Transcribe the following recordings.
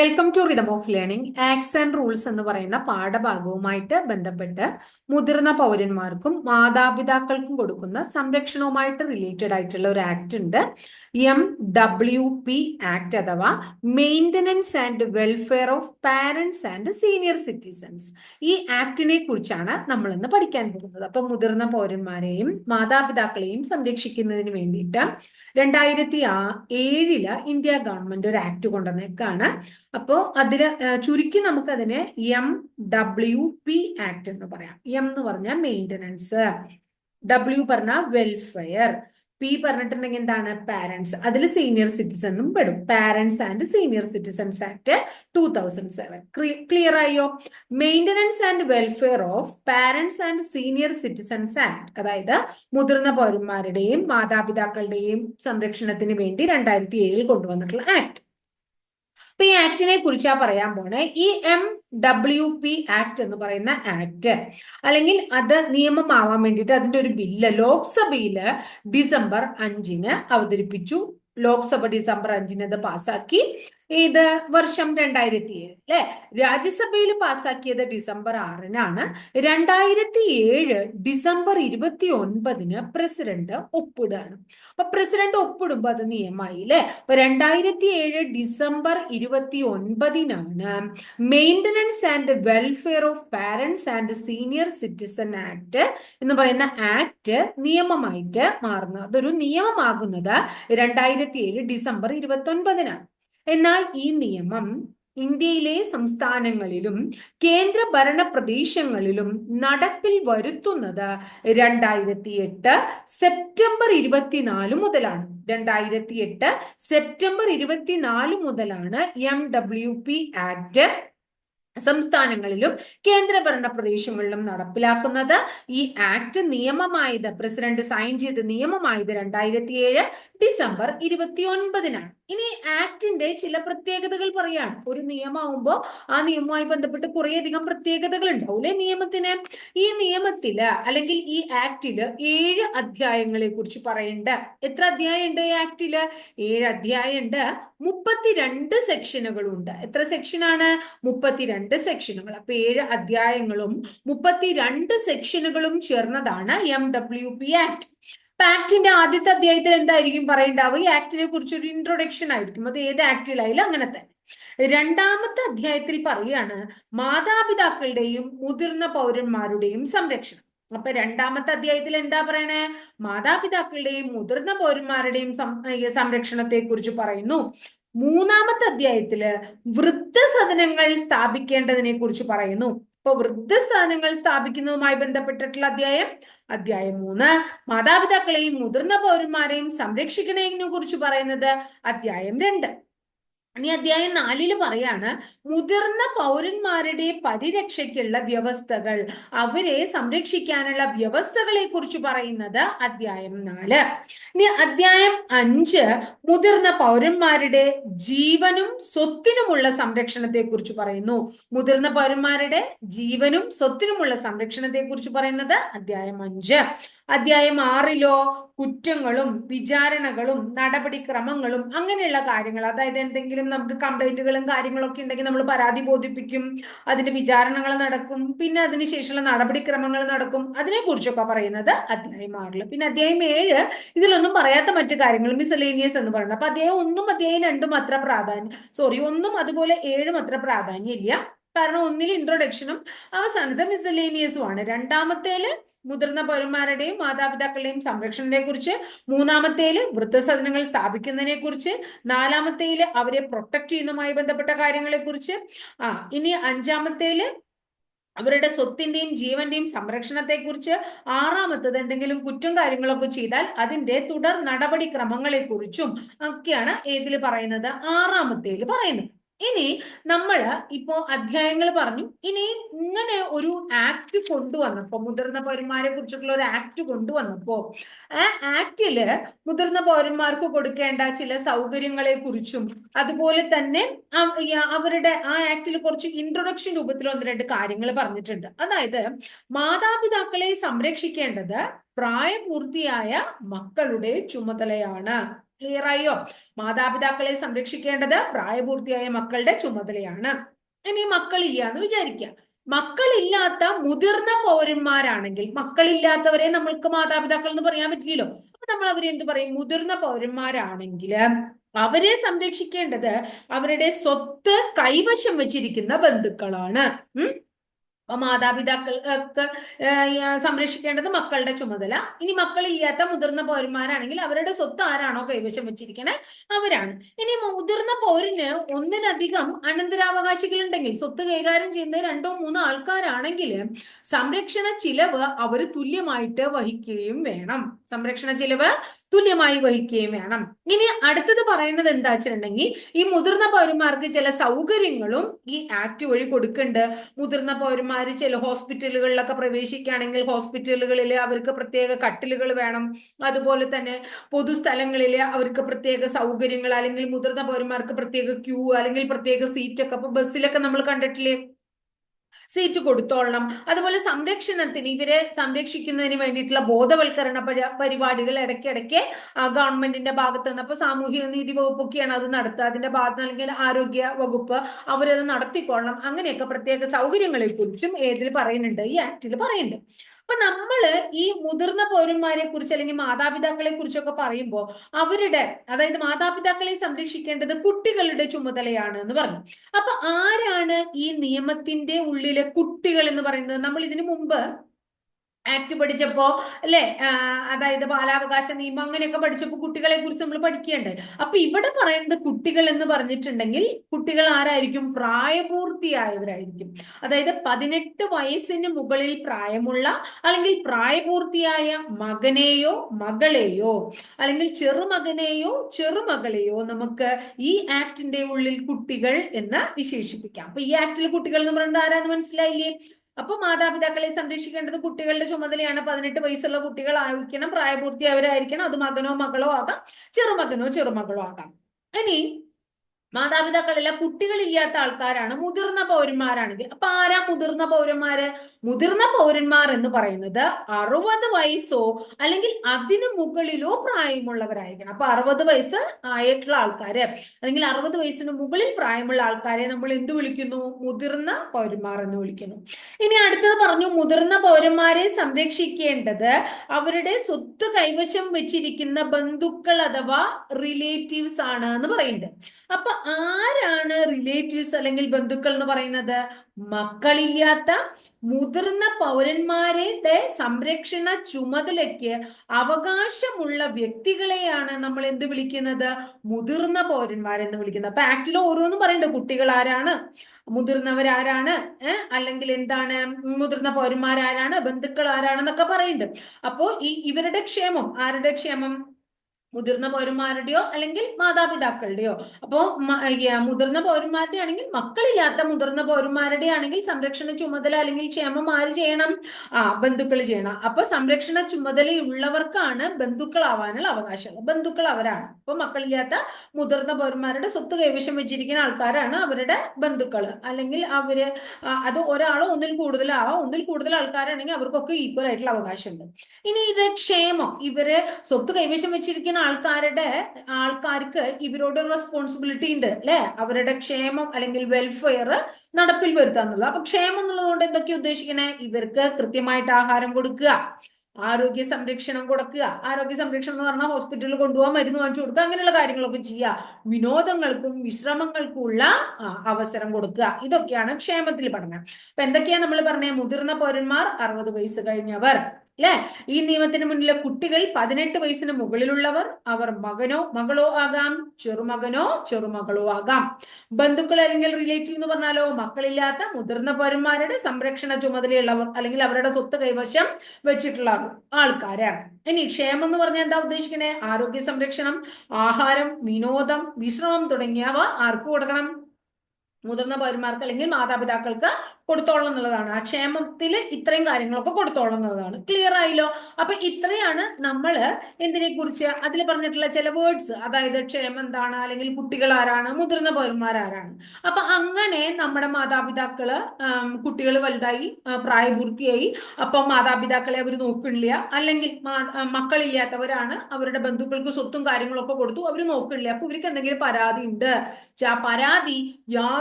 Welcome to rhythm of learning acts and rules എന്ന് പറയുന്ന പാഠഭാഗവുമായിട്ട് ബന്ധപ്പെട്ട് മുതിർന്ന പൗരന്മാർക്കും മാതാപിതാക്കൾക്കും കൊടുക്കുന്ന സംരക്ഷണവുമായിട്ട് റിലേറ്റഡ് ആയിട്ടുള്ള ഒരു ആക്ട് ഉണ്ട്. എം ഡബ്ല്യു പി ആക്ട് അഥവാ maintenance and welfare of parents and senior citizens ഈ ആക്ടിനെ കുറിച്ചാണ് നമ്മൾ ഇന്ന് പഠിക്കാൻ പോകുന്നത്. അപ്പം മുതിർന്ന പൗരന്മാരെയും മാതാപിതാക്കളെയും സംരക്ഷിക്കുന്നതിന് വേണ്ടിയിട്ട് രണ്ടായിരത്തി ഏഴിൽ ഇന്ത്യ ഗവൺമെന്റ് ഒരു ആക്ട് കൊണ്ടുവന്നേക്കാണ്. അപ്പോൾ അതിൽ ചുരുക്കി നമുക്കതിനെ എം ഡബ്ല്യു പി ആക്ട് എന്ന് പറയാം. എം എന്ന് പറഞ്ഞാൽ മെയിന്റനൻസ് ഡബ്ല്യു പറഞ്ഞ വെൽഫെയർ പി പറഞ്ഞിട്ടുണ്ടെങ്കിൽ എന്താണ്? പാരൻസ് അതിൽ സീനിയർ സിറ്റിസണും പെടും. Parents and senior citizens act two thousand seven clear ആയോ? Maintenance and welfare of parents and senior citizens act അതായത് മുതിർന്ന പൗരന്മാരുടെയും മാതാപിതാക്കളുടെയും സംരക്ഷണത്തിന് വേണ്ടി രണ്ടായിരത്തി ഏഴിൽ കൊണ്ടുവന്നിട്ടുള്ള ആക്ട് അപ്പൊ ഈ ആക്ടിനെ കുറിച്ചാ പറയാൻ പോണേ. ഈ എം ഡബ്ല്യു പി ആക്ട് എന്ന് പറയുന്ന ആക്ട് അല്ലെങ്കിൽ അത് നിയമമാവാൻ വേണ്ടിയിട്ട് അതിന്റെ ഒരു ബില്ല് ലോക്സഭയിൽ ഡിസംബർ അഞ്ചിന് അവതരിപ്പിച്ചു. ലോക്സഭ ഡിസംബർ അഞ്ചിന് അത് പാസാക്കി ഏത് വർഷം രണ്ടായിരത്തി ഏഴ് അല്ലെ? രാജ്യസഭയിൽ പാസാക്കിയത് ഡിസംബർ ആറിനാണ്. രണ്ടായിരത്തി ഏഴ് ഡിസംബർ ഇരുപത്തി ഒൻപതിന് പ്രസിഡന്റ് ഒപ്പിടുകയാണ്. അപ്പൊ പ്രസിഡന്റ് ഒപ്പിടുമ്പോ അത് നിയമമായി അല്ലെ? അപ്പൊ രണ്ടായിരത്തി ഏഴ് ഡിസംബർ ഇരുപത്തി ഒൻപതിനാണ് maintenance and welfare of parents and senior citizen act എന്ന് പറയുന്ന ആക്ട് നിയമമായിട്ട് മാറുന്നത്. അതൊരു നിയമമാകുന്നത് രണ്ടായിരത്തി ഏഴ് ഡിസംബർ ഇരുപത്തി ഒൻപതിനാണ് എന്നാൽ ഈ നിയമം ഇന്ത്യയിലെ സംസ്ഥാനങ്ങളിലും കേന്ദ്ര ഭരണ പ്രദേശങ്ങളിലും നടപ്പിൽ വരുത്തുന്നത് രണ്ടായിരത്തി എട്ട് സെപ്റ്റംബർ ഇരുപത്തിനാല് മുതലാണ്. രണ്ടായിരത്തി എട്ട് സെപ്റ്റംബർ ഇരുപത്തിനാല് മുതലാണ് എം ഡബ്ല്യു പി ആക്ട് സംസ്ഥാനങ്ങളിലും കേന്ദ്രഭരണ പ്രദേശങ്ങളിലും നടപ്പിലാക്കുന്നത്. ഈ ആക്ട് നിയമമായത് പ്രസിഡന്റ് സൈൻ ചെയ്ത് നിയമമായത് രണ്ടായിരത്തി ഏഴ് ഡിസംബർ ഇരുപത്തി ഒൻപതിനാണ് ഇനി ആക്ടിന്റെ ചില പ്രത്യേകതകൾ പറയാണ്. ഒരു നിയമമാകുമ്പോൾ ആ നിയമവുമായി ബന്ധപ്പെട്ട് കുറേയധികം പ്രത്യേകതകൾ ഉണ്ടാവൂലേ നിയമത്തിന് ഈ നിയമത്തിൽ അല്ലെങ്കിൽ ഈ ആക്ടിൽ ഏഴ് അധ്യായങ്ങളെ കുറിച്ച് പറയണ്ട. എത്ര അധ്യായം ഉണ്ട് ഈ ആക്ടിൽ ഏഴ് അധ്യായം ഉണ്ട്. മുപ്പത്തിരണ്ട് സെക്ഷനുകളുണ്ട് എത്ര സെക്ഷനാണ് മുപ്പത്തിരണ്ട് സെക്ഷനുകൾ അപ്പൊ ഏഴ് അധ്യായങ്ങളും മുപ്പത്തിരണ്ട് സെക്ഷനുകളും ചേർന്നതാണ് എം ഡബ്ല്യു പി ആക്ട് ആക്ടിന്റെ ആദ്യത്തെ അധ്യായത്തിൽ എന്തായിരിക്കും പറയേണ്ടാവുക ഈ ആക്ടിനെ കുറിച്ച് ഒരു ഇൻട്രൊഡക്ഷൻ ആയിരിക്കും. അത് ഏത് ആക്ടിലായാലും അങ്ങനെ തന്നെ. രണ്ടാമത്തെ അധ്യായത്തിൽ പറയാണ് മാതാപിതാക്കളുടെയും മുതിർന്ന പൗരന്മാരുടെയും സംരക്ഷണം. അപ്പൊ രണ്ടാമത്തെ അധ്യായത്തിൽ എന്താ പറയണേ? മാതാപിതാക്കളുടെയും മുതിർന്ന പൗരന്മാരുടെയും സംരക്ഷണത്തെ കുറിച്ച് പറയുന്നു. മൂന്നാമത്തെ അധ്യായത്തിൽ വൃദ്ധസദനങ്ങൾ സ്ഥാപിക്കേണ്ടതിനെ കുറിച്ച് പറയുന്നു. ഇപ്പൊ വൃദ്ധസ്ഥാനങ്ങൾ സ്ഥാപിക്കുന്നതുമായി ബന്ധപ്പെട്ടിട്ടുള്ള അധ്യായം അധ്യായം മൂന്ന്. മാതാപിതാക്കളെയും മുതിർന്ന പൗരന്മാരെയും സംരക്ഷിക്കുന്നതിനെ കുറിച്ച് പറയുന്നത് അധ്യായം രണ്ട്. ഇനി അധ്യായം നാലിൽ പറയാണ് മുതിർന്ന പൗരന്മാരുടെ പരിരക്ഷയ്ക്കുള്ള വ്യവസ്ഥകൾ അവരെ സംരക്ഷിക്കാനുള്ള വ്യവസ്ഥകളെ കുറിച്ച് പറയുന്നത് അധ്യായം നാല്. ഇനി അധ്യായം അഞ്ച് മുതിർന്ന പൗരന്മാരുടെ ജീവനും സ്വത്തിനുമുള്ള സംരക്ഷണത്തെ കുറിച്ച് പറയുന്നു. മുതിർന്ന പൗരന്മാരുടെ ജീവനും സ്വത്തിനുമുള്ള സംരക്ഷണത്തെ കുറിച്ച് പറയുന്നത് അധ്യായം അഞ്ച്. അധ്യായം ആറിലോ കുറ്റങ്ങളും വിചാരണകളും നടപടിക്രമങ്ങളും അങ്ങനെയുള്ള കാര്യങ്ങൾ. അതായത് എന്തെങ്കിലും നമുക്ക് കംപ്ലൈന്റുകളും കാര്യങ്ങളൊക്കെ ഉണ്ടെങ്കിൽ നമ്മൾ പരാതി ബോധിപ്പിക്കും അതിന്റെ വിചാരണകൾ നടക്കും പിന്നെ അതിനുശേഷമുള്ള നടപടിക്രമങ്ങൾ നടക്കും. അതിനെ കുറിച്ചൊക്കെ പറയുന്നത് അധ്യായം ആറിൽ പിന്നെ അധ്യായം ഏഴ് ഇതിലൊന്നും പറയാത്ത മറ്റു കാര്യങ്ങൾ മിസലേനിയസ് എന്ന് പറയുന്നത്. അപ്പൊ അധ്യായം ഒന്നും അധ്യായം രണ്ടും അത്ര പ്രാധാന്യം സോറി ഒന്നും അതുപോലെ ഏഴും അത്ര പ്രാധാന്യം ഇല്ല കാരണം ഒന്നിൽ ഇൻട്രൊഡക്ഷനും അവസാനത്തെ മിസലേനിയസും ആണ്. രണ്ടാമത്തേൽ മുതിർന്ന പൗരന്മാരുടെയും മാതാപിതാക്കളുടെയും സംരക്ഷണത്തെ കുറിച്ച് മൂന്നാമത്തേൽ വൃദ്ധസദനങ്ങൾ സ്ഥാപിക്കുന്നതിനെ കുറിച്ച് നാലാമത്തേൽ അവരെ പ്രൊട്ടക്ട് ചെയ്യുന്നതുമായി ബന്ധപ്പെട്ട കാര്യങ്ങളെ കുറിച്ച് ആ ഇനി അഞ്ചാമത്തേൽ അവരുടെ സ്വത്തിന്റെയും ജീവന്റെയും സംരക്ഷണത്തെ കുറിച്ച് ആറാമത്തത് എന്തെങ്കിലും കുറ്റം കാര്യങ്ങളൊക്കെ ചെയ്താൽ അതിന്റെ തുടർ നടപടിക്രമങ്ങളെ കുറിച്ചും ഒക്കെയാണ് ഏതിൽ പറയുന്നത്. ആറാമത്തേൽ പറയുന്നത്. ഇനി നമ്മൾ ഇപ്പോ അധ്യായങ്ങൾ പറഞ്ഞു. ഇനി ഇങ്ങനെ ഒരു ആക്ട് കൊണ്ടുവന്നപ്പോ മുതിർന്ന പൗരന്മാരെ കുറിച്ചിട്ടുള്ള ഒരു ആക്ട് കൊണ്ടുവന്നപ്പോ ആ ആക്ടിൽ മുതിർന്ന പൗരന്മാർക്ക് കൊടുക്കേണ്ട ചില സൗകര്യങ്ങളെ കുറിച്ചും അതുപോലെ തന്നെ അവരുടെ ആ ആക്ടിൽ കുറച്ച് ഇൻട്രൊഡക്ഷൻ രൂപത്തിൽ ഒന്ന് രണ്ട് കാര്യങ്ങൾ പറഞ്ഞിട്ടുണ്ട്. അതായത് മാതാപിതാക്കളെ സംരക്ഷിക്കേണ്ടത് പ്രായപൂർത്തിയായ മക്കളുടെ ചുമതലയാണ്. ക്ലിയർ ആയോ? മാതാപിതാക്കളെ സംരക്ഷിക്കേണ്ടത് പ്രായപൂർത്തിയായ മക്കളുടെ ചുമതലയാണ്. ഇനി മക്കളില്ല എന്ന് വിചാരിക്കുക മക്കളില്ലാത്ത മുതിർന്ന പൗരന്മാരാണെങ്കിൽ മക്കളില്ലാത്തവരെ നമ്മൾക്ക് മാതാപിതാക്കൾ എന്ന് പറയാൻ പറ്റില്ലല്ലോ. അപ്പൊ നമ്മൾ അവരെ എന്ത് പറയും? മുതിർന്ന പൗരന്മാരാണെങ്കിൽ അവരെ സംരക്ഷിക്കേണ്ടത് അവരുടെ സ്വത്ത് കൈവശം വെച്ചിരിക്കുന്ന ബന്ധുക്കളാണ്. ഉം? അപ്പൊ മാതാപിതാക്കൾക്ക് സംരക്ഷിക്കേണ്ടത് മക്കളുടെ ചുമതല. ഇനി മക്കളില്ലാത്ത മുതിർന്ന പൗരന്മാരാണെങ്കിൽ അവരുടെ സ്വത്ത് ആരാണോ കൈവശം വെച്ചിരിക്കണേ? അവരാണ്. ഇനി മുതിർന്ന പൗരന് ഒന്നിലധികം അനന്തരാവകാശികൾ ഉണ്ടെങ്കിൽ സ്വത്ത് കൈകാര്യം ചെയ്യുന്ന രണ്ടോ മൂന്നോ ആൾക്കാരാണെങ്കിൽ സംരക്ഷണ ചിലവ് അവർ തുല്യമായിട്ട് വഹിക്കുകയും വേണം. സംരക്ഷണ ചിലവ് തുല്യമായി വഹിക്കുകയും വേണം. ഇനി അടുത്തത് പറയുന്നത് എന്താ വെച്ചിട്ടുണ്ടെങ്കിൽ ഈ മുതിർന്ന പൗരന്മാർക്ക് ചില സൗകര്യങ്ങളും ഈ ആക്ട് വഴി കൊടുക്കുന്നുണ്ട്. മുതിർന്ന പൗരന്മാർ ചില ഹോസ്പിറ്റലുകളിലൊക്കെ പ്രവേശിക്കുകയാണെങ്കിൽ ഹോസ്പിറ്റലുകളിൽ അവർക്ക് പ്രത്യേക കട്ടിലുകൾ വേണം. അതുപോലെ തന്നെ പൊതുസ്ഥലങ്ങളിൽ അവർക്ക് പ്രത്യേക സൗകര്യങ്ങൾ അല്ലെങ്കിൽ മുതിർന്ന പൗരന്മാർക്ക് പ്രത്യേക ക്യൂ അല്ലെങ്കിൽ പ്രത്യേക സീറ്റൊക്കെ അപ്പൊ ബസ്സിലൊക്കെ നമ്മൾ കണ്ടിട്ടില്ലേ? സീറ്റ് കൊടുത്തോളണം. അതുപോലെ സംരക്ഷണത്തിന് ഇവരെ സംരക്ഷിക്കുന്നതിന് വേണ്ടിയിട്ടുള്ള ബോധവൽക്കരണ പരിപാടികൾ ഇടയ്ക്കിടയ്ക്ക് ഗവൺമെന്റിന്റെ ഭാഗത്ത് നിന്ന് അപ്പൊ സാമൂഹിക നീതി വകുപ്പൊക്കെയാണ് അത് നടത്തുക. അതിന്റെ ഭാഗത്ത് അല്ലെങ്കിൽ ആരോഗ്യ വകുപ്പ് അവരത് നടത്തിക്കൊള്ളണം. അങ്ങനെയൊക്കെ പ്രത്യേക സൗകര്യങ്ങളെ കുറിച്ചും ഏതിൽ പറയുന്നുണ്ട്? ഈ ആക്ടിൽ പറയുന്നുണ്ട്. അപ്പൊ നമ്മൾ ഈ മുതിർന്ന പൗരന്മാരെ കുറിച്ച് അല്ലെങ്കിൽ മാതാപിതാക്കളെ കുറിച്ചൊക്കെ പറയുമ്പോൾ അവരുടെ അതായത് മാതാപിതാക്കളെ സംരക്ഷിക്കേണ്ടത് കുട്ടികളുടെ ചുമതലയാണ് എന്ന് പറഞ്ഞു. അപ്പൊ ആരാണ് ഈ നിയമത്തിന്റെ ഉള്ളിലെ കുട്ടികൾ എന്ന് പറയുന്നത്? നമ്മൾ ഇതിനു മുമ്പ് ആക്ട് പഠിച്ചപ്പോ അല്ലെ? അതായത് ബാലാവകാശ നിയമം അങ്ങനെയൊക്കെ പഠിച്ചപ്പോൾ കുട്ടികളെ കുറിച്ച് നമ്മൾ പഠിക്കേണ്ടത് അപ്പൊ ഇവിടെ പറയുന്നത് കുട്ടികൾ എന്ന് പറഞ്ഞിട്ടുണ്ടെങ്കിൽ കുട്ടികൾ ആരായിരിക്കും? പ്രായപൂർത്തിയായവരായിരിക്കും. അതായത് പതിനെട്ട് വയസ്സിന് മുകളിൽ പ്രായമുള്ള അല്ലെങ്കിൽ പ്രായപൂർത്തിയായ മകനെയോ മകളെയോ അല്ലെങ്കിൽ ചെറുമകനെയോ ചെറുമകളെയോ നമുക്ക് ഈ ആക്ടിന്റെ ഉള്ളിൽ കുട്ടികൾ എന്ന് വിശേഷിപ്പിക്കാം. അപ്പൊ ഈ ആക്ടിൽ കുട്ടികൾ എന്ന് പറയുന്നത് ആരാന്ന് മനസ്സിലായില്ലേ? അപ്പൊ മാതാപിതാക്കളെ സംരക്ഷിക്കേണ്ടത് കുട്ടികളുടെ ചുമതലയാണ്. പതിനെട്ട് വയസ്സുള്ള കുട്ടികൾ പ്രായപൂർത്തി അവരായിരിക്കണം അത് മകനോ മകളോ ആകാം ചെറുമകനോ ചെറുമകളോ ആകാം. ഇനി മാതാപിതാക്കളല്ല കുട്ടികളില്ലാത്ത ആൾക്കാരാണ് മുതിർന്ന പൗരന്മാരാണെങ്കിൽ. അപ്പൊ ആരാ മുതിർന്ന പൗരന്മാര്? മുതിർന്ന പൗരന്മാർ എന്ന് പറയുന്നത് അറുപത് വയസ്സോ അല്ലെങ്കിൽ അതിനു മുകളിലോ പ്രായമുള്ളവരായിരിക്കണം. അപ്പൊ അറുപത് വയസ്സ് ആയിട്ടുള്ള ആൾക്കാര് അല്ലെങ്കിൽ അറുപത് വയസ്സിന് മുകളിൽ പ്രായമുള്ള ആൾക്കാരെ നമ്മൾ എന്ത് വിളിക്കുന്നു? മുതിർന്ന പൗരന്മാർ എന്ന് വിളിക്കുന്നു. ഇനി അടുത്തത് പറഞ്ഞു മുതിർന്ന പൗരന്മാരെ സംരക്ഷിക്കേണ്ടത് അവരുടെ സ്വത്ത് കൈവശം വെച്ചിരിക്കുന്ന ബന്ധുക്കൾ അഥവാ റിലേറ്റീവ്സ് ആണ് എന്ന് പറയുന്നുണ്ട്. അപ്പൊ ആരാണ് റിലേറ്റീവ്സ് അല്ലെങ്കിൽ ബന്ധുക്കൾ എന്ന് പറയുന്നത്? മക്കളില്ലാത്ത മുതിർന്ന പൗരന്മാരുടെ സംരക്ഷണ ചുമതലയ്ക്ക് അവകാശമുള്ള വ്യക്തികളെയാണ് നമ്മൾ എന്ത് വിളിക്കുന്നത്? മുതിർന്ന പൗരന്മാരെന്ന് വിളിക്കുന്നത്. അപ്പൊ ആക്ടിൽ ഓരോന്നും പറയുന്നുണ്ട് കുട്ടികൾ ആരാണ്? മുതിർന്നവരാരാണ് അല്ലെങ്കിൽ എന്താണ്? മുതിർന്ന പൗരന്മാരാരാണ് ബന്ധുക്കൾ ആരാണെന്നൊക്കെ പറയുന്നുണ്ട് അപ്പോ ഈ ഇവരുടെ ക്ഷേമം ആരുടെ ക്ഷേമം? മുതിർന്ന പൗരന്മാരുടെയോ അല്ലെങ്കിൽ മാതാപിതാക്കളുടെയോ? അപ്പോ മുതിർന്ന പൗരന്മാരുടെ ആണെങ്കിൽ മക്കളില്ലാത്ത മുതിർന്ന പൗരന്മാരുടെ ആണെങ്കിൽ സംരക്ഷണ ചുമതല അല്ലെങ്കിൽ ക്ഷേമം ആര് ചെയ്യണം? ആ ബന്ധുക്കൾ ചെയ്യണം. അപ്പൊ സംരക്ഷണ ചുമതലയുള്ളവർക്കാണ് ബന്ധുക്കളാവാനുള്ള അവകാശം. ബന്ധുക്കൾ അവരാണ്. അപ്പൊ മക്കളില്ലാത്ത മുതിർന്ന പൗരന്മാരുടെ സ്വത്ത് കൈവശം വെച്ചിരിക്കുന്ന ആൾക്കാരാണ് അവരുടെ ബന്ധുക്കൾ അല്ലെങ്കിൽ അവർ അത് ഒരാളോ ഒന്നിൽ കൂടുതലാവാം. ഒന്നിൽ കൂടുതൽ ആൾക്കാരാണെങ്കിൽ അവർക്കൊക്കെ ഈക്വൽ ആയിട്ടുള്ള അവകാശമുണ്ട്. ഇനി ഇത് ക്ഷേമം. ഇവർ സ്വത്ത് കൈവശം വെച്ചിരിക്കുന്ന ആൾക്കാരുടെ ആൾക്കാർക്ക് ഇവരോട് റെസ്പോൺസിബിലിറ്റി ഉണ്ട് അല്ലെ? അവരുടെ ക്ഷേമം അല്ലെങ്കിൽ വെൽഫെയർ നടപ്പിൽ വരുത്താന്നുള്ളത് അപ്പൊ ക്ഷേമം എന്നുള്ളതുകൊണ്ട് എന്തൊക്കെ ഉദ്ദേശിക്കണേ? ഇവർക്ക് കൃത്യമായിട്ട് ആഹാരം കൊടുക്കുക ആരോഗ്യ സംരക്ഷണം കൊടുക്കുക. ആരോഗ്യ സംരക്ഷണം എന്ന് പറഞ്ഞാൽ ഹോസ്പിറ്റലിൽ കൊണ്ടുപോകാൻ മരുന്ന് വാങ്ങിച്ചു കൊടുക്കുക അങ്ങനെയുള്ള കാര്യങ്ങളൊക്കെ ചെയ്യുക. വിനോദങ്ങൾക്കും വിശ്രമങ്ങൾക്കും ഉള്ള അവസരം കൊടുക്കുക. ഇതൊക്കെയാണ് ക്ഷേമത്തിൽ പഠനം. അപ്പൊ എന്തൊക്കെയാ നമ്മൾ പറഞ്ഞ? മുതിർന്ന പൗരന്മാർ അറുപത് വയസ്സ് കഴിഞ്ഞവർ. അല്ലെ ഈ നിയമത്തിന് മുന്നിലെ കുട്ടികൾ പതിനെട്ട് വയസ്സിന് മുകളിലുള്ളവർ അവർ മകനോ മകളോ ആകാം ചെറുമകനോ ചെറുമകളോ ആകാം. ബന്ധുക്കൾ അല്ലെങ്കിൽ റിലേറ്റീവ് എന്ന് പറഞ്ഞാലോ മക്കളില്ലാത്ത മുതിർന്ന പൗരന്മാരുടെ സംരക്ഷണ ചുമതലയുള്ളവർ അല്ലെങ്കിൽ അവരുടെ സ്വത്ത് കൈവശം വെച്ചിട്ടുള്ള ആൾക്കാരാണ്. ഇനി ക്ഷേമം എന്ന് പറഞ്ഞാൽ എന്താ ഉദ്ദേശിക്കണേ? ആരോഗ്യ സംരക്ഷണം ആഹാരം വിനോദം വിശ്രമം തുടങ്ങിയവ ആർക്ക് കൊടുക്കണം? മുതിർന്ന പൗരന്മാർക്ക് അല്ലെങ്കിൽ മാതാപിതാക്കൾക്ക് കൊടുത്തോളം എന്നുള്ളതാണ്. ആ ക്ഷേമത്തിൽ ഇത്രയും കാര്യങ്ങളൊക്കെ കൊടുത്തോളം എന്നുള്ളതാണ്. ക്ലിയർ ആയില്ലോ? അപ്പൊ ഇത്രയാണ് നമ്മൾ എന്തിനെ കുറിച്ച് അതിൽ പറഞ്ഞിട്ടുള്ള ചില വേർഡ്സ് അതായത് ക്ഷേമം എന്താണ്? അല്ലെങ്കിൽ കുട്ടികൾ ആരാണ്? മുതിർന്ന പൗരന്മാർ ആരാണ്? അപ്പൊ അങ്ങനെ നമ്മുടെ മാതാപിതാക്കൾ കുട്ടികൾ വലുതായി പ്രായപൂർത്തിയായി. അപ്പൊ മാതാപിതാക്കളെ അവർ നോക്കണില്ല അല്ലെങ്കിൽ മക്കളില്ലാത്തവരാണ്. അവരുടെ ബന്ധുക്കൾക്ക് സ്വത്തും കാര്യങ്ങളൊക്കെ കൊടുത്തു അവർ നോക്കണില്ല അപ്പൊ ഇവർക്ക് എന്തെങ്കിലും പരാതി ഉണ്ട്? പരാതി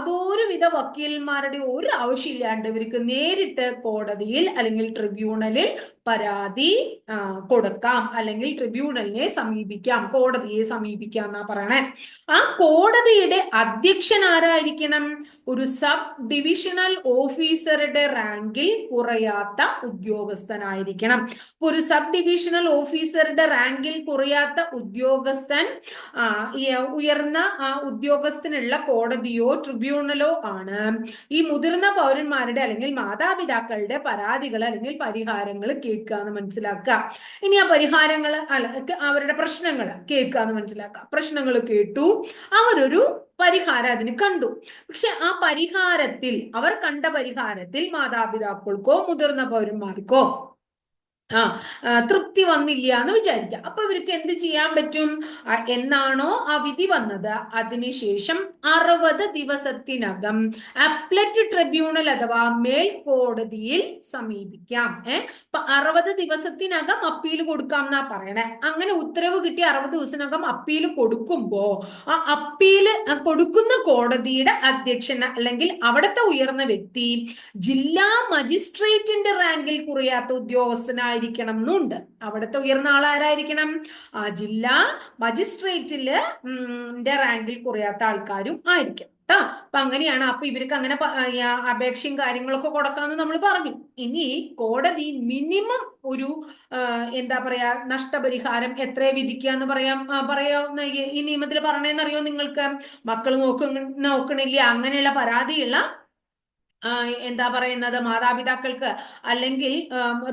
യാതൊരുവിധ വക്കീലന്മാരുടെ ഒരു ആവശ്യമില്ലാണ്ട് ഇവർക്ക് നേരിട്ട് കോടതിയിൽ അല്ലെങ്കിൽ ട്രിബ്യൂണലിൽ പരാതി കൊടുക്കാം. അല്ലെങ്കിൽ ട്രിബ്യൂണലിനെ സമീപിക്കാം കോടതിയെ സമീപിക്കാം എന്നാ പറയണേ. ആ കോടതിയുടെ അധ്യക്ഷൻ ആരായിരിക്കണം? ഒരു സബ് ഡിവിഷണൽ ഓഫീസറുടെ റാങ്കിൽ കുറയാത്ത ഉദ്യോഗസ്ഥനായിരിക്കണം. ഒരു സബ് ഡിവിഷണൽ ഓഫീസറുടെ റാങ്കിൽ കുറയാത്ത ഉദ്യോഗസ്ഥൻ ഉയർന്ന ആ, ഉദ്യോഗസ്ഥനുള്ള കോടതിയോ ട്രിബ്യൂണലോ ആണ്. ഈ മുതിർന്ന പൗരന്മാരുടെ അല്ലെങ്കിൽ മാതാപിതാക്കളുടെ പരാതികൾ അല്ലെങ്കിൽ പരിഹാരങ്ങൾ കേൾക്കുക എന്ന് മനസ്സിലാക്കുക. ഇനി ആ പരിഹാരങ്ങൾ അല്ല അവരുടെ പ്രശ്നങ്ങൾ കേൾക്കുക എന്ന് മനസ്സിലാക്കുക. പ്രശ്നങ്ങൾ കേട്ടു അവരൊരു പരിഹാരം അതിന് കണ്ടു. പക്ഷെ ആ പരിഹാരത്തിൽ അവർ കണ്ട പരിഹാരത്തിൽ മാതാപിതാക്കൾക്കോ മുതിർന്ന പൗരന്മാർക്കോ ആ തൃപ്തി വന്നില്ല എന്ന് വിചാരിക്കുക അപ്പൊ ഇവർക്ക് എന്ത് ചെയ്യാൻ പറ്റും? എന്നാണോ ആ വിധി വന്നത്? അതിനുശേഷം അറുപത് ദിവസത്തിനകം അപ്ലറ്റ് ട്രിബ്യൂണൽ അഥവാ മേൽക്കോടതിയിൽ സമീപിക്കാം. ഏഹ് അപ്പൊ അറുപത് ദിവസത്തിനകം അപ്പീൽ കൊടുക്കാം എന്നാ പറയണേ. അങ്ങനെ ഉത്തരവ് കിട്ടി അറുപത് ദിവസത്തിനകം അപ്പീൽ കൊടുക്കുമ്പോ ആ അപ്പീൽ കൊടുക്കുന്ന കോടതിയുടെ അധ്യക്ഷൻ അല്ലെങ്കിൽ അവിടുത്തെ ഉയർന്ന വ്യക്തി ജില്ലാ മജിസ്ട്രേറ്റിന്റെ റാങ്കിൽ കുറയാത്ത ഉദ്യോഗസ്ഥനായിരിക്കണം എന്നുണ്ട് അവിടുത്തെ ഉയർന്ന ആളാരായിരിക്കണം ആ ജില്ലാ മജിസ്ട്രേറ്റിൽ റാങ്കിൽ കുറയാത്ത ആൾക്കാരും ആയിരിക്കും കേട്ടോ അപ്പൊ അങ്ങനെയാണ്. അപ്പൊ ഇവർക്ക് അങ്ങനെ അപേക്ഷയും കാര്യങ്ങളൊക്കെ കൊടുക്കാന്ന് നമ്മൾ പറഞ്ഞു. ഇനി കോടതി മിനിമം ഒരു എന്താ പറയാ നഷ്ടപരിഹാരം എത്ര വിധിക്കുക എന്ന് പറയാം? പറയാ ഈ- നിയമത്തിൽ പറയണേന്നറിയോ നിങ്ങൾക്ക്? മക്കൾ നോക്ക നോക്കണില്ല? അങ്ങനെയുള്ള പരാതിയുള്ള എന്താ പറയുന്നത്? മാതാപിതാക്കൾക്ക് അല്ലെങ്കിൽ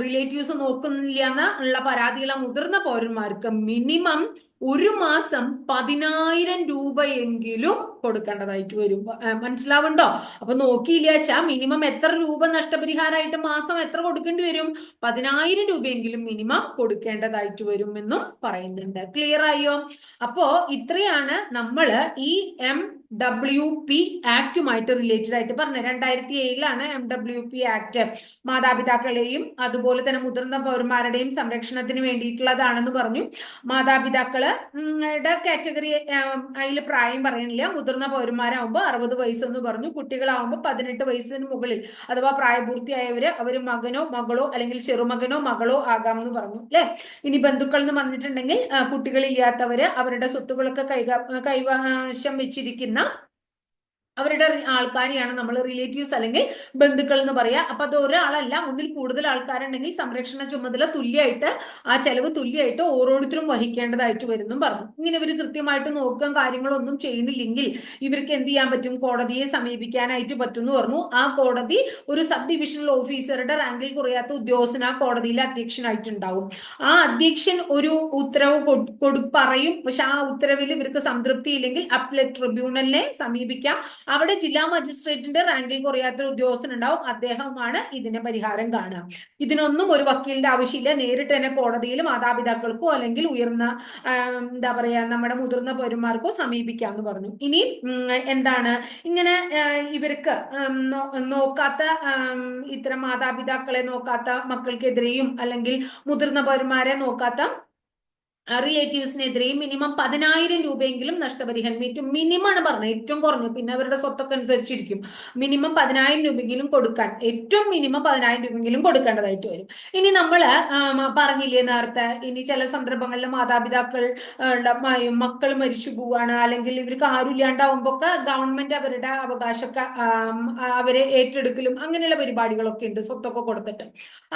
റിലേറ്റീവ്സ് നോക്കുന്നില്ല എന്ന് ഉള്ള പരാതിയുള്ള മുതിർന്ന പൗരന്മാർക്ക് മിനിമം ഒരു മാസം പതിനായിരം രൂപയെങ്കിലും കൊടുക്കേണ്ടതായിട്ട് വരും. മനസ്സിലാവുണ്ടോ? അപ്പൊ നോക്കിയില്ല വെച്ചാ മിനിമം എത്ര രൂപ നഷ്ടപരിഹാരമായിട്ട് മാസം എത്ര കൊടുക്കേണ്ടി വരും? പതിനായിരം രൂപയെങ്കിലും മിനിമം കൊടുക്കേണ്ടതായിട്ട് വരും എന്നും പറയുന്നുണ്ട്. ക്ലിയർ ആയോ? അപ്പോ ഇത്രയാണ് നമ്മൾ ഈ എം ഡബ്ല്യു പി ആക്ടുമായിട്ട് റിലേറ്റഡ് ആയിട്ട് പറഞ്ഞത്. രണ്ടായിരത്തി ഏഴിലാണ് എം ഡബ്ല്യു പി ആക്ട് മാതാപിതാക്കളെയും അതുപോലെ തന്നെ മുതിർന്ന പൗരന്മാരുടെയും സംരക്ഷണത്തിന് വേണ്ടിയിട്ടുള്ളതാണെന്ന് പറഞ്ഞു. മാതാപിതാക്കൾ ടെ കാറ്റഗറി അതിൽ പ്രായം പറയണില്ല മുതിർന്ന പൗരന്മാരാകുമ്പോൾ അറുപത് വയസ്സെന്ന് പറഞ്ഞു. കുട്ടികളാവുമ്പോൾ പതിനെട്ട് വയസ്സിന് മുകളിൽ അഥവാ പ്രായപൂർത്തിയായവര് അവർ മകനോ മകളോ അല്ലെങ്കിൽ ചെറുമകനോ മകളോ ആകാം എന്ന് പറഞ്ഞു. അല്ലെ? ഇനി ബന്ധുക്കൾ എന്ന് പറഞ്ഞിട്ടുണ്ടെങ്കിൽ കുട്ടികളില്ലാത്തവര് അവരുടെ സ്വത്തുക്കളൊക്കെ കൈകാ കൈവശം വെച്ചിരിക്കുന്ന അവരുടെ ആൾക്കാരെയാണ് നമ്മൾ റിലേറ്റീവ്സ് അല്ലെങ്കിൽ ബന്ധുക്കൾ എന്ന് പറയാ. അപ്പൊ അത് ഒരാളല്ല ഒന്നിൽ കൂടുതൽ ആൾക്കാരുണ്ടെങ്കിൽ സംരക്ഷണ ചുമതല തുല്യമായിട്ട് ആ ചെലവ് തുല്യമായിട്ട് ഓരോരുത്തരും വഹിക്കേണ്ടതായിട്ട് വരുന്നും പറഞ്ഞു. ഇങ്ങനെ ഇവർ കൃത്യമായിട്ട് നോക്കുകയും കാര്യങ്ങളൊന്നും ചെയ്യുന്നില്ലെങ്കിൽ ഇവർക്ക് എന്ത് ചെയ്യാൻ പറ്റും? കോടതിയെ സമീപിക്കാനായിട്ട് പറ്റും എന്ന് പറഞ്ഞു. ആ കോടതി ഒരു സബ് ഡിവിഷണൽ ഓഫീസറുടെ റാങ്കിൽ കുറയാത്ത ഉദ്യോഗസ്ഥൻ ആ കോടതിയിലെ അധ്യക്ഷനായിട്ടുണ്ടാവും. ആ അധ്യക്ഷൻ ഒരു ഉത്തരവ് കൊടു പറയും. പക്ഷെ ആ ഉത്തരവിൽ ഇവർക്ക് സംതൃപ്തി ഇല്ലെങ്കിൽ അപ്ലറ്റ് ട്രിബ്യൂണലിനെ സമീപിക്കാം. അവിടെ ജില്ലാ മജിസ്ട്രേറ്റിന്റെ റാങ്കിൽ കുറയാത്ത ഉണ്ടാവും അദ്ദേഹമാണ് ഇതിന് പരിഹാരം കാണുക. ഇതിനൊന്നും ഒരു വക്കീലിന്റെ ആവശ്യമില്ല. നേരിട്ട് തന്നെ കോടതിയിൽ മാതാപിതാക്കൾക്കോ അല്ലെങ്കിൽ ഉയർന്ന എന്താ പറയാ നമ്മുടെ മുതിർന്ന പൗരന്മാർക്കോ സമീപിക്കാന്ന് പറഞ്ഞു. ഇനി എന്താണ്? ഇങ്ങനെ ഇവർക്ക് നോക്കാത്ത ഇത്തരം മാതാപിതാക്കളെ നോക്കാത്ത മക്കൾക്കെതിരെയും അല്ലെങ്കിൽ മുതിർന്ന പൗരന്മാരെ നോക്കാത്ത റിലേറ്റീവ്സിനെതിരെയും മിനിമം പതിനായിരം രൂപയെങ്കിലും നഷ്ടപരിഹാരം ഏറ്റവും മിനിമം ആണ് പറഞ്ഞത്. ഏറ്റവും കുറഞ്ഞു പിന്നെ അവരുടെ സ്വത്തൊക്കെ അനുസരിച്ചിരിക്കും. മിനിമം പതിനായിരം രൂപയെങ്കിലും കൊടുക്കാൻ. ഏറ്റവും മിനിമം പതിനായിരം രൂപയെങ്കിലും കൊടുക്കേണ്ടതായിട്ട് വരും. ഇനി നമ്മൾ പറഞ്ഞില്ലേ നേരത്തെ ഇനി ചില സന്ദർഭങ്ങളിൽ മാതാപിതാക്കൾ മക്കൾ മരിച്ചു പോവുകയാണ് അല്ലെങ്കിൽ ഇവർക്ക് ആരും ഇല്ലാണ്ടാവുമ്പോ ഒക്കെ ഗവൺമെന്റ് അവരുടെ അവകാശമൊക്കെ അവരെ ഏറ്റെടുക്കലും അങ്ങനെയുള്ള പരിപാടികളൊക്കെ ഉണ്ട്. സ്വത്തൊക്കെ കൊടുത്തിട്ട്.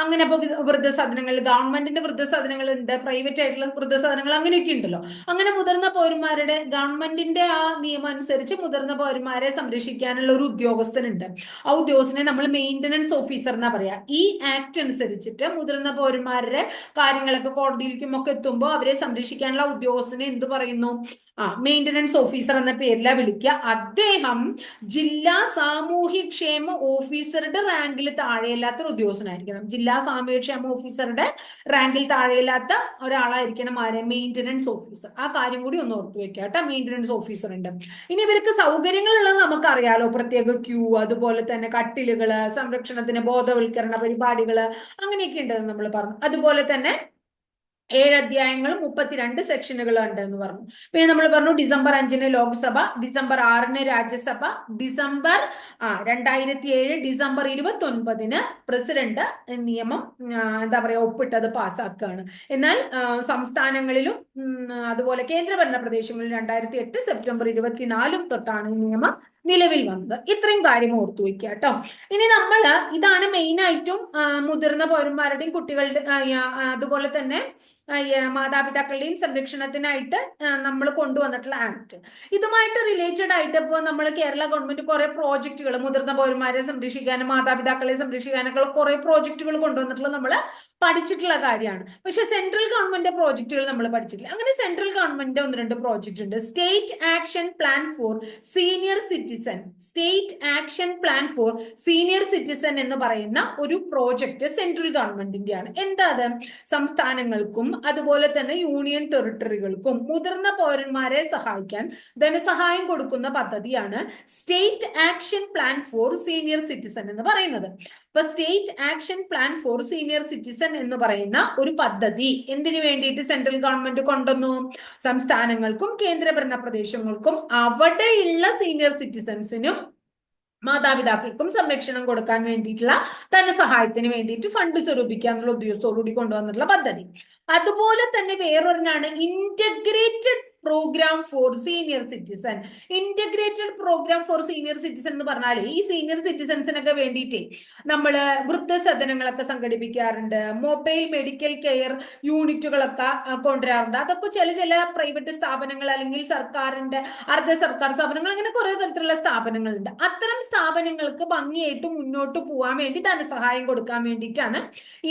അങ്ങനെ ഇപ്പൊ വൃദ്ധസാധനങ്ങൾ ഗവൺമെന്റിന്റെ വൃദ്ധസദനങ്ങൾ ഉണ്ട്. പ്രൈവറ്റ് ആയിട്ടുള്ള വൃദ്ധ വൃദ്ധസദനങ്ങൾ അങ്ങനെയൊക്കെ ഉണ്ടല്ലോ. അങ്ങനെ മുതിർന്ന പൗരന്മാരുടെ ഗവൺമെന്റിന്റെ ആ നിയമം അനുസരിച്ച് മുതിർന്ന പൗരന്മാരെ സംരക്ഷിക്കാനുള്ള ഒരു ഉദ്യോഗസ്ഥനുണ്ട്. ആ ഉദ്യോഗസ്ഥനെ നമ്മൾ മെയിന്റനൻസ് ഓഫീസർ എന്നാ പറയാ. ഈ ആക്ട് അനുസരിച്ചിട്ട് മുതിർന്ന പൗരന്മാരുടെ കാര്യങ്ങളൊക്കെ കോടതിയിലേക്കും ഒക്കെ എത്തുമ്പോൾ അവരെ സംരക്ഷിക്കാനുള്ള ഉദ്യോഗസ്ഥനെ എന്ത് പറയുന്നു? ആ മെയിന്റനൻസ് ഓഫീസർ എന്ന പേരിലാ വിളിക്കുക. അദ്ദേഹം ജില്ലാ സാമൂഹ്യക്ഷേമ ഓഫീസറുടെ റാങ്കിൽ താഴെയല്ലാത്ത ഒരു ഉദ്യോഗസ്ഥനായിരിക്കണം. ജില്ലാ സാമൂഹ്യക്ഷേമ ഓഫീസറുടെ റാങ്കിൽ താഴെയില്ലാത്ത ഒരാളായിരിക്കണം ആരെ? മെയിന്റനൻസ് ഓഫീസർ ആ കാര്യം കൂടി ഒന്ന് ഓർത്തു വെക്കുക കേട്ടോ. മെയിന്റനൻസ് ഓഫീസർ ഉണ്ട്. ഇനി ഇവർക്ക് സൗകര്യങ്ങളുള്ളത് നമുക്കറിയാലോ. പ്രത്യേക ക്യൂ അതുപോലെ തന്നെ കട്ടിലുകൾ സംരക്ഷണത്തിന് ബോധവൽക്കരണ പരിപാടികൾ അങ്ങനെയൊക്കെ ഉണ്ടെന്ന് നമ്മൾ പറഞ്ഞു. അതുപോലെ തന്നെ ഏഴ് അധ്യായങ്ങളും മുപ്പത്തിരണ്ട് സെക്ഷനുകളും ഉണ്ട് എന്ന് പറഞ്ഞു. പിന്നെ നമ്മൾ പറഞ്ഞു ഡിസംബർ അഞ്ചിന് ലോക്സഭ ഡിസംബർ ആറിന് രാജ്യസഭ ഡിസംബർ ആ രണ്ടായിരത്തി ഏഴ് ഡിസംബർ ഇരുപത്തി ഒൻപതിന് പ്രസിഡന്റ് നിയമം എന്താ പറയാ ഒപ്പിട്ടത് പാസ്സാക്കുകയാണ് എന്നാൽ സംസ്ഥാനങ്ങളിലും അതുപോലെ കേന്ദ്രഭരണ പ്രദേശങ്ങളിലും രണ്ടായിരത്തി എട്ട് സെപ്റ്റംബർ ഇരുപത്തിനാലും തൊട്ടാണ് ഈ നിയമം നിലവിൽ വന്നത്. ഇത്രയും കാര്യം ഓർത്തു വെക്കുക കേട്ടോ. ഇനി നമ്മൾ ഇതാണ് ആ, മുതിർന്ന പൗരന്മാരുടെയും കുട്ടികളുടെ അതുപോലെ തന്നെ മാതാപിതാക്കളുടെയും സംരക്ഷണത്തിനായിട്ട് നമ്മൾ കൊണ്ടുവന്നിട്ടുള്ള ആക്ട്. ഇതുമായിട്ട് റിലേറ്റഡ് ആയിട്ട് ഇപ്പോൾ നമ്മൾ കേരള ഗവൺമെന്റ് കുറെ പ്രോജക്റ്റുകൾ മുതിർന്ന പൗരന്മാരെ സംരക്ഷിക്കാനും മാതാപിതാക്കളെ സംരക്ഷിക്കാനൊക്കെ കുറെ പ്രോജക്റ്റുകൾ കൊണ്ടുവന്നിട്ടുള്ള നമ്മൾ പഠിച്ചിട്ടുള്ള കാര്യമാണ്. പക്ഷെ സെൻട്രൽ ഗവൺമെന്റ് പ്രോജക്റ്റുകൾ നമ്മൾ പഠിച്ചിട്ടില്ല. അങ്ങനെ സെൻട്രൽ ഗവൺമെന്റ് ഒന്ന് രണ്ട് പ്രോജക്റ്റ് ഉണ്ട്. State action plan for senior citizen state action plan for senior citizen എന്ന് പറയുന്ന ഒരു പ്രോജക്റ്റ് സെൻട്രൽ ഗവൺമെന്റിന്റെയാണ് എന്താ അത്? സംസ്ഥാനങ്ങൾക്കും അതുപോലെ തന്നെ യൂണിയൻ ടെറിട്ടറികൾക്കും മുതിർന്ന പൗരന്മാരെ സഹായിക്കാൻ ധനസഹായം കൊടുക്കുന്ന പദ്ധതിയാണ് state action plan for senior citizen എന്ന് പറയുന്നത്. ഇപ്പൊ state action plan for senior citizen എന്ന് പറയുന്ന ഒരു പദ്ധതി എന്തിനു വേണ്ടിയിട്ട് സെൻട്രൽ ഗവൺമെന്റ് കൊണ്ടുവന്നു? സംസ്ഥാനങ്ങൾക്കും കേന്ദ്രഭരണ പ്രദേശങ്ങൾക്കും അവിടെയുള്ള സീനിയർ സിറ്റിസൺസിനും മാതാപിതാക്കൾക്കും സംരക്ഷണം കൊടുക്കാൻ വേണ്ടിയിട്ടുള്ള ധനസഹായത്തിന് വേണ്ടിയിട്ട് ഫണ്ട് സ്വരൂപിക്കുക എന്നുള്ള ഉദ്യോഗസ്ഥോടുകൂടി കൊണ്ടുവന്നിട്ടുള്ള പദ്ധതി. അതുപോലെ തന്നെ വേറൊരെണ്ണാണ് integrated programme for senior citizen integrated programme for senior citizen എന്ന് പറഞ്ഞാൽ ഈ സീനിയർ സിറ്റിസൺസിനൊക്കെ വേണ്ടിയിട്ട് നമ്മൾ വൃദ്ധസദനങ്ങളൊക്കെ സംഘടിപ്പിക്കാറുണ്ട്. മൊബൈൽ മെഡിക്കൽ കെയർ യൂണിറ്റുകളൊക്കെ കൊണ്ടുവരാറുണ്ട്. അതൊക്കെ ചില ചില പ്രൈവറ്റ് സ്ഥാപനങ്ങൾ അല്ലെങ്കിൽ സർക്കാരിന്റെ അർദ്ധ സർക്കാർ സ്ഥാപനങ്ങൾ അങ്ങനെ കുറെ തരത്തിലുള്ള സ്ഥാപനങ്ങളുണ്ട്. അത്തരം സ്ഥാപനങ്ങൾക്ക് ഭംഗിയായിട്ട് മുന്നോട്ട് പോകാൻ വേണ്ടി ധനസഹായം കൊടുക്കാൻ വേണ്ടിയിട്ടാണ്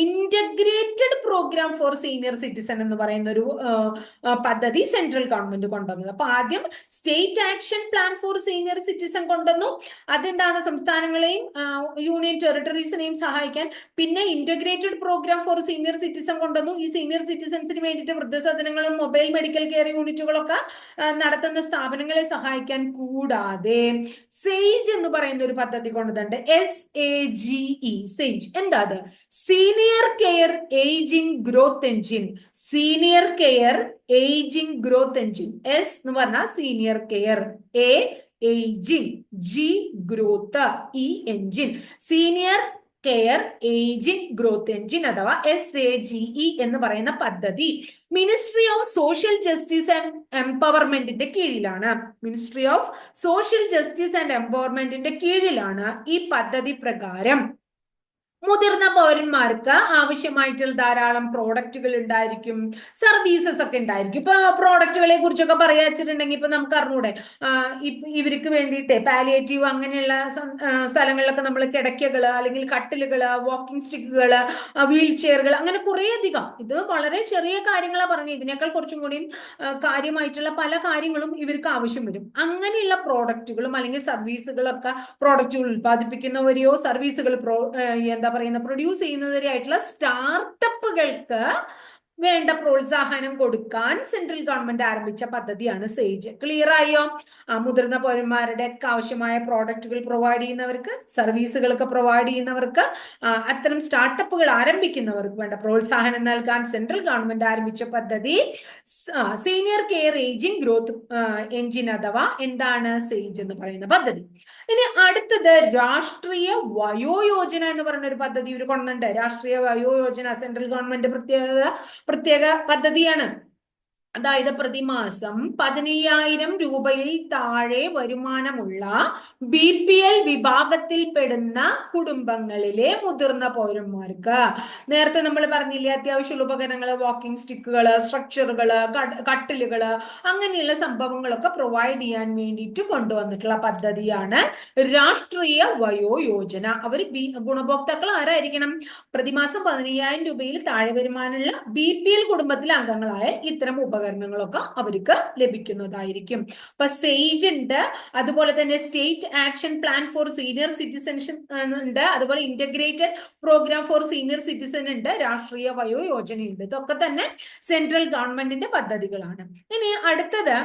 integrated programme for senior citizen എന്ന് പറയുന്ന ഒരു പദ്ധതി സെൻട്രൽ ഗവൺമെന്റ് കൊണ്ടുവന്നത്. അപ്പൊ ആദ്യം state action plan for senior citizen കൊണ്ടുവന്നു. അതെന്താണ്? സംസ്ഥാനങ്ങളെയും യൂണിയൻ ടെറിട്ടറീസിനെയും സഹായിക്കാൻ. പിന്നെ integrated programme for senior citizen കൊണ്ടുവന്നു. ഈ സീനിയർ സിറ്റിസൺസിന് വേണ്ടിയിട്ട് വൃദ്ധസദനങ്ങളും മൊബൈൽ മെഡിക്കൽ കെയർ യൂണിറ്റുകളൊക്കെ നടത്തുന്ന സ്ഥാപനങ്ങളെ സഹായിക്കാൻ കൂടാതെ സെയ്ജ് എന്ന് പറയുന്ന ഒരു പദ്ധതി കൊണ്ടുവന്നിട്ടുണ്ട്. S A G E sage എന്താ അത് senior care ageing growth engine senior care ageing growth engine S എന്ന് പറഞ്ഞാൽ senior care A ageing G growth E engine senior care ageing growth engine അഥവാ എസ് എ ജി ഇ എന്ന് പറയുന്ന പദ്ധതി. Ministry of social justice and എംപവർമെന്റിന്റെ കീഴിലാണ്. Ministry of social justice and എംപവർമെന്റിന്റെ കീഴിലാണ് ഈ പദ്ധതി പ്രകാരം. മുതിർന്ന പൗരന്മാർക്ക് ആവശ്യമായിട്ടുള്ള ധാരാളം പ്രോഡക്റ്റുകൾ ഉണ്ടായിരിക്കും സർവീസസ് ഒക്കെ ഉണ്ടായിരിക്കും. ഇപ്പൊ പ്രോഡക്റ്റുകളെ കുറിച്ചൊക്കെ പറയാ വെച്ചിട്ടുണ്ടെങ്കിൽ ഇപ്പൊ നമുക്ക് അറിഞ്ഞൂടെ ഇവർക്ക് വേണ്ടിയിട്ട് പാലിയേറ്റീവ് അങ്ങനെയുള്ള സ്ഥലങ്ങളിലൊക്കെ നമ്മൾ കിടക്കകൾ അല്ലെങ്കിൽ കട്ടിലുകൾ വാക്കിംഗ് സ്റ്റിക്കുകൾ വീൽ ചെയറുകൾ അങ്ങനെ കുറേ അധികം. ഇത് വളരെ ചെറിയ കാര്യങ്ങളാണ് പറഞ്ഞത്. ഇതിനേക്കാൾ കുറച്ചും കൂടിയും കാര്യമായിട്ടുള്ള പല കാര്യങ്ങളും ഇവർക്ക് ആവശ്യം വരും. അങ്ങനെയുള്ള പ്രോഡക്റ്റുകളും അല്ലെങ്കിൽ സർവീസുകളൊക്കെ പ്രോഡക്റ്റുകൾ ഉൽപ്പാദിപ്പിക്കുന്നവരെയോ സർവീസുകൾ ആഹ് എന്താ പറയുന്ന പ്രൊഡ്യൂസ് ചെയ്യുന്നതിനായിട്ടുള്ള സ്റ്റാർട്ടപ്പുകൾക്ക് വേണ്ട പ്രോത്സാഹനം കൊടുക്കാൻ സെൻട്രൽ ഗവൺമെന്റ് ആരംഭിച്ച പദ്ധതിയാണ് സേജ് ക്ലിയർ ആയോ? ആ, മുതിർന്ന പൗരന്മാരുടെ ഒക്കെ ആവശ്യമായ പ്രോഡക്റ്റുകൾ പ്രൊവൈഡ് ചെയ്യുന്നവർക്ക് സർവീസുകളൊക്കെ പ്രൊവൈഡ് ചെയ്യുന്നവർക്ക് അത്തരം സ്റ്റാർട്ടപ്പുകൾ ആരംഭിക്കുന്നവർക്ക് വേണ്ട പ്രോത്സാഹനം നൽകാൻ സെൻട്രൽ ഗവൺമെന്റ് ആരംഭിച്ച പദ്ധതി senior care ageing growth engine അഥവാ എന്താണ് സേജ് എന്ന് പറയുന്ന പദ്ധതി. ഇനി അടുത്തത് രാഷ്ട്രീയ വയോയോജന എന്ന് പറയുന്ന ഒരു പദ്ധതി ഇവർ കൊണ്ടുണ്ട് രാഷ്ട്രീയ വയോയോജന സെൻട്രൽ ഗവൺമെന്റ് പ്രത്യേകത പ്രത്യേക പദ്ധതിയാണ്. അതായത് പ്രതിമാസം പതിനയ്യായിരം രൂപയിൽ താഴെ വരുമാനമുള്ള ബി പി എൽ വിഭാഗത്തിൽപ്പെടുന്ന കുടുംബങ്ങളിലെ മുതിർന്ന പൗരന്മാർക്ക്. നേരത്തെ നമ്മൾ പറഞ്ഞില്ലേ അത്യാവശ്യമുള്ള ഉപകരണങ്ങൾ വാക്കിംഗ് സ്റ്റിക്കുകൾ സ്ട്രക്ചറുകൾ കട്ടിലുകൾ അങ്ങനെയുള്ള സംഭവങ്ങളൊക്കെ പ്രൊവൈഡ് ചെയ്യാൻ വേണ്ടിയിട്ട് കൊണ്ടുവന്നിട്ടുള്ള പദ്ധതിയാണ് രാഷ്ട്രീയ വയോ യോജന അവർ ബി ഗുണഭോക്താക്കൾ ആരായിരിക്കണം? പ്രതിമാസം പതിനയ്യായിരം രൂപയിൽ താഴെ വരുമാനമുള്ള ബി പി എൽ കുടുംബത്തിലെ അംഗങ്ങളായ ഇത്തരം ഉപകരണങ്ങളൊക്കെ അവർക്ക് ലഭിക്കുന്നതായിരിക്കും. അപ്പൊ സേജ് ഉണ്ട് അതുപോലെ തന്നെ state action plan for senior citizenship ഉണ്ട്. അതുപോലെ integrated programme for senior citizen ഉണ്ട് രാഷ്ട്രീയ വയോ ഉണ്ട് ഇതൊക്കെ തന്നെ സെൻട്രൽ ഗവൺമെന്റിന്റെ പദ്ധതികളാണ്. ഇനി അടുത്തത്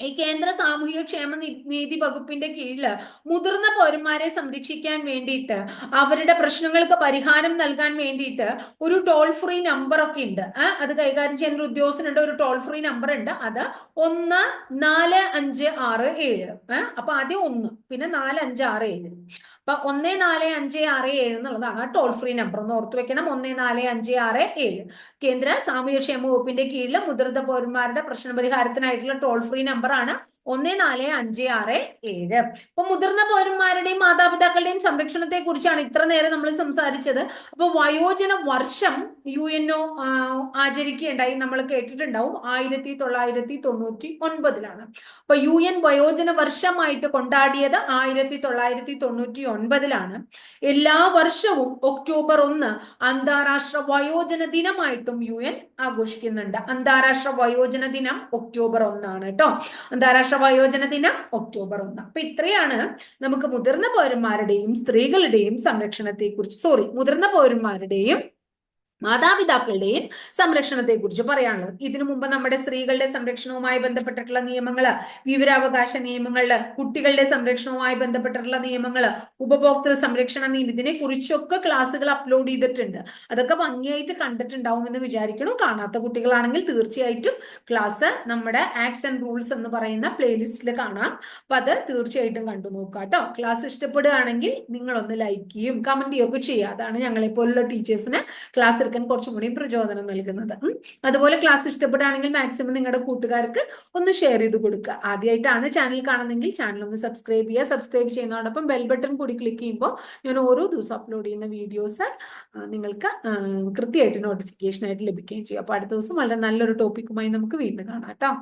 ഈ കേന്ദ്ര സാമൂഹിക ക്ഷേമ നീതി വകുപ്പിന്റെ കീഴിൽ മുതിർന്ന പൗരന്മാരെ സംരക്ഷിക്കാൻ വേണ്ടിയിട്ട് അവരുടെ പ്രശ്നങ്ങൾക്ക് പരിഹാരം നൽകാൻ വേണ്ടിയിട്ട് ഒരു ടോൾ ഫ്രീ നമ്പർ ഒക്കെ ഉണ്ട്. അത് കൈകാര്യം ചെയ്യുന്ന ഉദ്യോഗസ്ഥനുണ്ട് ഒരു ടോൾ ഫ്രീ നമ്പർ ഉണ്ട്. അത് ഒന്ന് നാല് അഞ്ച് ആറ് ഏഴ്. അപ്പൊ ആദ്യം ഒന്ന് പിന്നെ നാല് അഞ്ച് ആറ് ഏഴ്. അപ്പൊ ഒന്ന് നാല് അഞ്ച് ആറ് ഏഴ് എന്നുള്ളതാണ് ടോൾ ഫ്രീ നമ്പർ ഒന്ന് ഓർത്തു വെക്കണം. ഒന്ന് നാല് അഞ്ച് ആറ് ഏഴ്. കേന്ദ്ര സാമൂഹ്യക്ഷേമ വകുപ്പിന്റെ കീഴിൽ മുതിർന്ന പൗരന്മാരുടെ പ്രശ്ന പരിഹാരത്തിനായിട്ടുള്ള ടോൾ ഫ്രീ നമ്പറാണ് ഒന്ന് നാല് അഞ്ച് ആറ് ഏഴ്. അപ്പൊ മുതിർന്ന പൗരന്മാരുടെയും മാതാപിതാക്കളുടെയും സംരക്ഷണത്തെ കുറിച്ചാണ് ഇത്ര നേരം നമ്മൾ സംസാരിച്ചത്. അപ്പൊ വയോജന വർഷം യു എൻ ഒ ആചരിക്കുകയുണ്ടായി നമ്മൾ കേട്ടിട്ടുണ്ടാവും. ആയിരത്തി തൊള്ളായിരത്തി തൊണ്ണൂറ്റി ഒൻപതിലാണ്. അപ്പൊ യു എൻ വയോജന വർഷമായിട്ട് കൊണ്ടാടിയത് ആയിരത്തി തൊള്ളായിരത്തി തൊണ്ണൂറ്റി ഒൻപതിലാണ്. എല്ലാ വർഷവും ഒക്ടോബർ ഒന്ന് അന്താരാഷ്ട്ര വയോജന ദിനമായിട്ടും യു എൻ ആഘോഷിക്കുന്നുണ്ട്. അന്താരാഷ്ട്ര വയോജന ദിനം ഒക്ടോബർ ഒന്നാണ് കേട്ടോ അന്താരാഷ്ട്ര വയോജന ദിനം ഒക്ടോബർ ഒന്ന്. അപ്പൊ ഇത്രയാണ് നമുക്ക് മുതിർന്ന പൗരന്മാരുടെയും സ്ത്രീകളുടെയും സംരക്ഷണത്തെ കുറിച്ച് സോറി മുതിർന്ന പൗരന്മാരുടെയും മാതാപിതാക്കളുടെയും സംരക്ഷണത്തെ കുറിച്ച് പറയാനുള്ളത്. ഇതിനു മുമ്പ് നമ്മുടെ സ്ത്രീകളുടെ സംരക്ഷണവുമായി ബന്ധപ്പെട്ടിട്ടുള്ള നിയമങ്ങൾ വിവരാവകാശ നിയമങ്ങൾ കുട്ടികളുടെ സംരക്ഷണവുമായി ബന്ധപ്പെട്ടിട്ടുള്ള നിയമങ്ങൾ ഉപഭോക്തൃ സംരക്ഷണ നിയമം ഇതിനെ കുറിച്ചൊക്കെ ക്ലാസ്സുകൾ അപ്ലോഡ് ചെയ്തിട്ടുണ്ട്. അതൊക്കെ ഭംഗിയായിട്ട് കണ്ടിട്ടുണ്ടാവും എന്ന് വിചാരിക്കണം. കാണാത്ത കുട്ടികളാണെങ്കിൽ തീർച്ചയായിട്ടും ക്ലാസ് നമ്മുടെ ആക്സ് ആൻഡ് റൂൾസ് എന്ന് പറയുന്ന പ്ലേലിസ്റ്റിൽ കാണാം. അപ്പൊ അത് തീർച്ചയായിട്ടും കണ്ടു നോക്കുക കേട്ടോ ക്ലാസ് ഇഷ്ടപ്പെടുകയാണെങ്കിൽ നിങ്ങളൊന്ന് ലൈക്ക് ചെയ്യും കമന്റ് ചെയ്യുകയൊക്കെ ചെയ്യുക അതാണ് ഞങ്ങളെ പോലുള്ള ടീച്ചേഴ്സിന് ക്ലാസ് എടുക്കാൻ കുറച്ചും കൂടി പ്രചോദനം നൽകുന്നത്. അതുപോലെ ക്ലാസ് ഇഷ്ടപ്പെടുകയാണെങ്കിൽ മാക്സിമം നിങ്ങളുടെ കൂട്ടുകാർക്ക് ഒന്ന് ഷെയർ ചെയ്ത് കൊടുക്കുക. ആദ്യമായിട്ടാണ് ചാനൽ കാണുന്നതെങ്കിൽ ചാനൽ ഒന്ന് സബ്സ്ക്രൈബ് ചെയ്യുക. സബ്സ്ക്രൈബ് ചെയ്യുന്നതോടൊപ്പം ബെൽ ബട്ടൺ കൂടി ക്ലിക്ക് ചെയ്യുമ്പോൾ ഞാൻ ഓരോ ദിവസം അപ്ലോഡ് ചെയ്യുന്ന വീഡിയോസ് നിങ്ങൾക്ക് കൃത്യമായിട്ട് നോട്ടിഫിക്കേഷൻ ആയിട്ട് ലഭിക്കുകയും ചെയ്യും. അപ്പോൾ അടുത്ത ദിവസം വളരെ നല്ലൊരു ടോപ്പിക്കുമായി നമുക്ക് വീണ്ടും കാണാം കേട്ടോ.